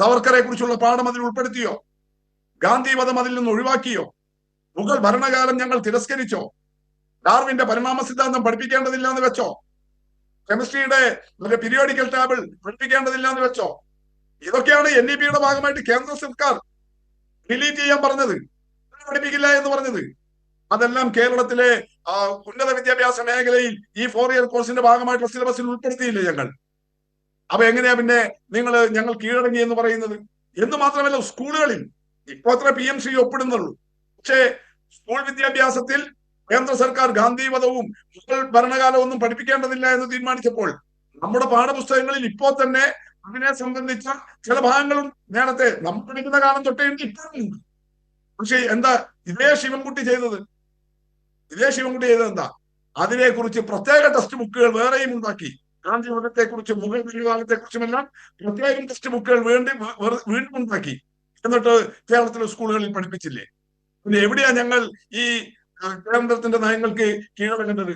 സവർക്കറെ കുറിച്ചുള്ള പാഠം അതിൽ ഉൾപ്പെടുത്തിയോ? ഗാന്ധിവധം അതിൽ നിന്ന് ഒഴിവാക്കിയോ? മുഗൾ ഭരണകാലം ഞങ്ങൾ തിരസ്കരിച്ചോ? ഡാർവിന്റെ പരിണാമ സിദ്ധാന്തം പഠിപ്പിക്കേണ്ടതില്ല എന്ന് വെച്ചോ? കെമിസ്ട്രിയുടെ പീരിയോഡിക്കൽ ടേബിൾ പഠിപ്പിക്കേണ്ടതില്ല എന്ന് വെച്ചോ? ഇതൊക്കെയാണ് എൻ ഇ പിയുടെ ഭാഗമായിട്ട് കേന്ദ്ര സർക്കാർ ഡിലീറ്റ് ചെയ്യാൻ പറഞ്ഞത്. പഠിപ്പിക്കില്ല എന്ന് പറഞ്ഞത്. അതെല്ലാം കേരളത്തിലെ ഉന്നത വിദ്യാഭ്യാസ മേഖലയിൽ ഈ ഫോർ ഇയർ കോഴ്സിന്റെ ഭാഗമായിട്ടുള്ള സിലബസിൽ ഉൾപ്പെടുത്തിയില്ലേ ഞങ്ങൾ? അപ്പൊ എങ്ങനെയാ പിന്നെ നിങ്ങൾ ഞങ്ങൾ കീഴടങ്ങി എന്ന് പറയുന്നത്? എന്ന് മാത്രമല്ല സ്കൂളുകളിൽ ഇപ്പോ അത്ര പി എം സി ഒപ്പിടുന്നുള്ളൂ. പക്ഷേ സ്കൂൾ വിദ്യാഭ്യാസത്തിൽ കേന്ദ്ര സർക്കാർ ഗാന്ധിവധവും മുഗൾ ഭരണകാലവും ഒന്നും പഠിപ്പിക്കേണ്ടതില്ല എന്ന് തീരുമാനിച്ചപ്പോൾ നമ്മുടെ പാഠപുസ്തകങ്ങളിൽ ഇപ്പോ തന്നെ അതിനെ സംബന്ധിച്ച ചില ഭാഗങ്ങളും നേരത്തെ നമ്മൾ പഠിക്കുന്ന കാലം തൊട്ടേ ഇപ്പോഴും പക്ഷേ എന്താ ഇതേ ശിവൻകുട്ടി ചെയ്തത്? ഇതേ ശിവൻകുട്ടി ചെയ്തത് എന്താ? അതിനെക്കുറിച്ച് പ്രത്യേക ടെസ്റ്റ് ബുക്കുകൾ വേറെയും ഉണ്ടാക്കി. ഗാന്ധിവധത്തെ കുറിച്ചും മുഗൾ ഭരണകാലത്തെ കുറിച്ചുമെല്ലാം പ്രത്യേകം ടെക്സ്റ്റ് ബുക്കുകൾ വീണ്ടും വീണ്ടും ഉണ്ടാക്കി. എന്നിട്ട് കേരളത്തിലെ സ്കൂളുകളിൽ പഠിപ്പിച്ചില്ലേ? പിന്നെ എവിടെയാ ഞങ്ങൾ ഈ കേന്ദ്രത്തിന്റെ നയങ്ങൾക്ക് കീഴടങ്ങേണ്ടത്?